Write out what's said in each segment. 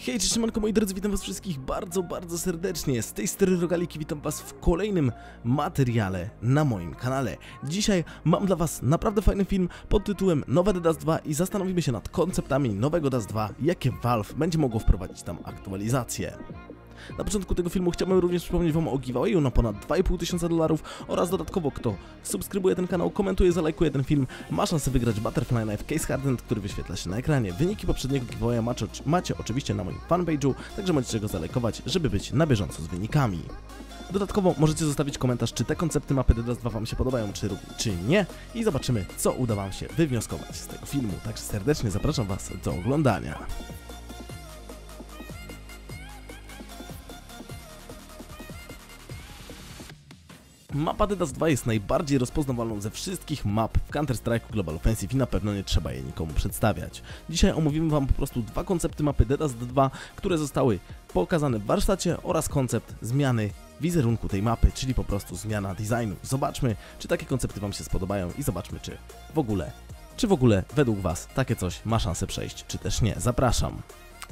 Hej, cześć, siemanko moi drodzy, witam was wszystkich bardzo, bardzo serdecznie. Z tej strony Rogaliki witam was w kolejnym materiale na moim kanale. Dzisiaj mam dla was naprawdę fajny film pod tytułem Nowe The Dust 2 i zastanowimy się nad konceptami nowego Dust 2, jakie Valve będzie mogło wprowadzić tam aktualizacje. Na początku tego filmu chciałbym również przypomnieć wam o giveawayu na ponad 2,5 tysiąca dolarów oraz dodatkowo kto subskrybuje ten kanał, komentuje, zalajkuje ten film, ma szansę wygrać Butterfly Knife Case Hardened, który wyświetla się na ekranie. Wyniki poprzedniego giveawaya macie, macie oczywiście na moim fanpage'u, także możecie go zalajkować, żeby być na bieżąco z wynikami. Dodatkowo możecie zostawić komentarz, czy te koncepty mapy DDoS 2 Wam się podobają, czy, czy nie i zobaczymy, co uda Wam się wywnioskować z tego filmu. Także serdecznie zapraszam Was do oglądania. Mapa DDoS 2 jest najbardziej rozpoznawalną ze wszystkich map w Counter-Strike Global Offensive i na pewno nie trzeba jej nikomu przedstawiać. Dzisiaj omówimy Wam po prostu dwa koncepty mapy DDoS 2, które zostały pokazane w warsztacie oraz koncept zmiany wizerunku tej mapy, czyli po prostu zmiana designu. Zobaczmy, czy takie koncepty Wam się spodobają i zobaczmy, czy w ogóle, czy w ogóle według Was takie coś ma szansę przejść, czy też nie. Zapraszam.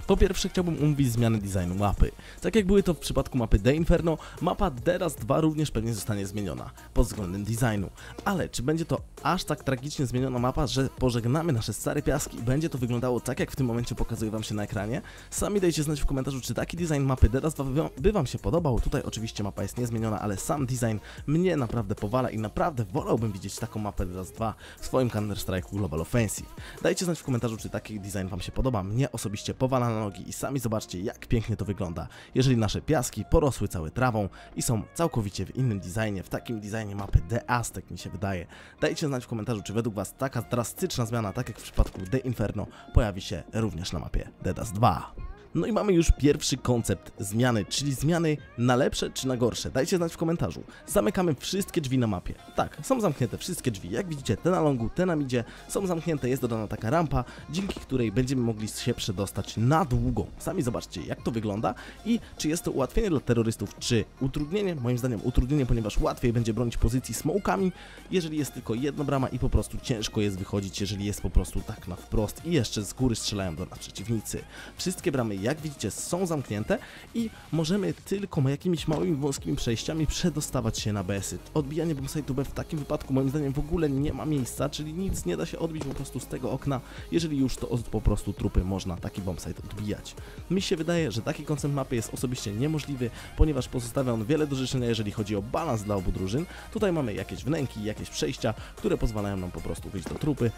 Po pierwsze chciałbym omówić zmiany designu mapy. Tak jak były to w przypadku mapy The Inferno, mapa Deras 2 również pewnie zostanie zmieniona pod względem designu. Ale czy będzie to aż tak tragicznie zmieniona mapa, że pożegnamy nasze stare piaski i będzie to wyglądało tak jak w tym momencie pokazuje wam się na ekranie? Sami dajcie znać w komentarzu, czy taki design mapy Deras 2 by wam się podobał. Tutaj oczywiście mapa jest niezmieniona, ale sam design mnie naprawdę powala i naprawdę wolałbym widzieć taką mapę Deras 2 w swoim Counter-Strike Global Offensive. Dajcie znać w komentarzu, czy taki design wam się podoba. Mnie osobiście powala na nogi i sami zobaczcie jak pięknie to wygląda, jeżeli nasze piaski porosły całe trawą i są całkowicie w innym designie, w takim designie mapy The Aztec mi się wydaje. Dajcie znać w komentarzu, czy według was taka drastyczna zmiana, tak jak w przypadku The Inferno, pojawi się również na mapie Dust 2. No i mamy już pierwszy koncept zmiany, czyli zmiany na lepsze czy na gorsze. Dajcie znać w komentarzu. Zamykamy wszystkie drzwi na mapie. Tak, są zamknięte wszystkie drzwi. Jak widzicie, te na longu, te na midzie są zamknięte. Jest dodana taka rampa, dzięki której będziemy mogli się przedostać na długo. Sami zobaczcie, jak to wygląda i czy jest to ułatwienie dla terrorystów, czy utrudnienie. Moim zdaniem utrudnienie, ponieważ łatwiej będzie bronić pozycji smokami, jeżeli jest tylko jedna brama i po prostu ciężko jest wychodzić, jeżeli jest po prostu tak na wprost i jeszcze z góry strzelają do nas przeciwnicy. Wszystkie bramy jak widzicie, są zamknięte i możemy tylko jakimiś małymi wąskimi przejściami przedostawać się na BS-y. Odbijanie bombsite'u B w takim wypadku moim zdaniem w ogóle nie ma miejsca, czyli nic nie da się odbić po prostu z tego okna, jeżeli już to po prostu trupy można taki bombsite odbijać. Mi się wydaje, że taki koncept mapy jest osobiście niemożliwy, ponieważ pozostawia on wiele do życzenia, jeżeli chodzi o balans dla obu drużyn. Tutaj mamy jakieś wnęki, jakieś przejścia, które pozwalają nam po prostu wyjść do trupy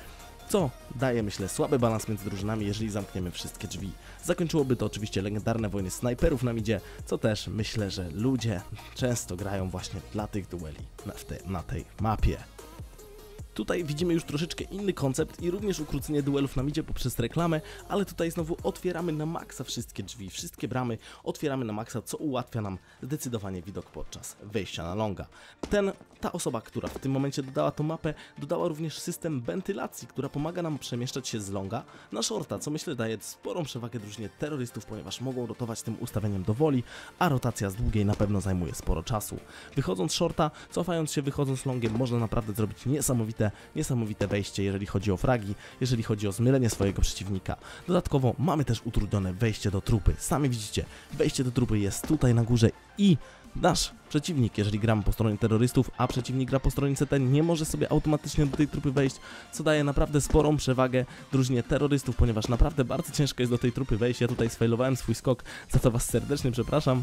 co daje, myślę, słaby balans między drużynami, jeżeli zamkniemy wszystkie drzwi. Zakończyłoby to oczywiście legendarne wojny snajperów na midzie, co też myślę, że ludzie często grają właśnie dla tych dueli na, te, na tej mapie. Tutaj widzimy już troszeczkę inny koncept i również ukrócenie duelów na midzie poprzez reklamę, ale tutaj znowu otwieramy na maksa wszystkie drzwi, wszystkie bramy otwieramy na maksa, co ułatwia nam zdecydowanie widok podczas wejścia na longa. Ten, ta osoba, która w tym momencie dodała tą mapę, dodała również system wentylacji, która pomaga nam przemieszczać się z longa na shorta, co myślę daje sporą przewagę drużynie terrorystów, ponieważ mogą rotować tym ustawieniem do woli, a rotacja z długiej na pewno zajmuje sporo czasu. Wychodząc shorta, cofając się, wychodząc longiem, można naprawdę zrobić niesamowite niesamowite, wejście, jeżeli chodzi o fragi, jeżeli chodzi o zmylenie swojego przeciwnika. Dodatkowo mamy też utrudnione wejście do trupy. Sami widzicie, wejście do trupy jest tutaj na górze i nasz przeciwnik, jeżeli gramy po stronie terrorystów, a przeciwnik gra po stronie CT, nie może sobie automatycznie do tej trupy wejść, co daje naprawdę sporą przewagę drużynie terrorystów, ponieważ naprawdę bardzo ciężko jest do tej trupy wejść. Ja tutaj sfailowałem swój skok, za co Was serdecznie przepraszam.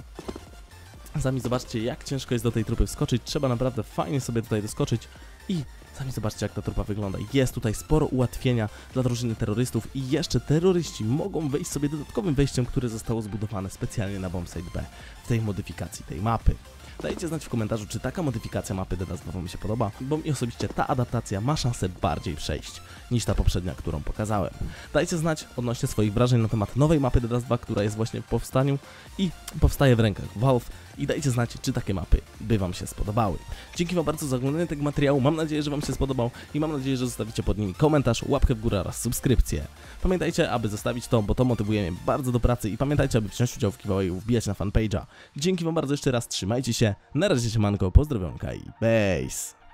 Sami zobaczcie, jak ciężko jest do tej trupy wskoczyć. Trzeba naprawdę fajnie sobie tutaj doskoczyć i Sami zobaczcie jak ta trupa wygląda. Jest tutaj sporo ułatwienia dla drużyny terrorystów i jeszcze terroryści mogą wejść sobie dodatkowym wejściem, które zostało zbudowane specjalnie na bombsite B w tej modyfikacji tej mapy. Dajcie znać w komentarzu, czy taka modyfikacja mapy Dedas 2 Wam się podoba, bo mi osobiście ta adaptacja ma szansę bardziej przejść niż ta poprzednia, którą pokazałem. Dajcie znać odnośnie swoich wrażeń na temat nowej mapy Dedas 2, która jest właśnie w powstaniu i powstaje w rękach Valve i dajcie znać, czy takie mapy by Wam się spodobały. Dzięki Wam bardzo za oglądanie tego materiału, mam nadzieję, że Wam się spodobał i mam nadzieję, że zostawicie pod nimi komentarz, łapkę w górę oraz subskrypcję. Pamiętajcie, aby zostawić to, bo to motywuje mnie bardzo do pracy i pamiętajcie, aby wziąć udział w giveawayu wbijać na fanpage'a. Dzięki Wam bardzo jeszcze raz, trzymajcie się, na razie się manko, pozdrowionka i base!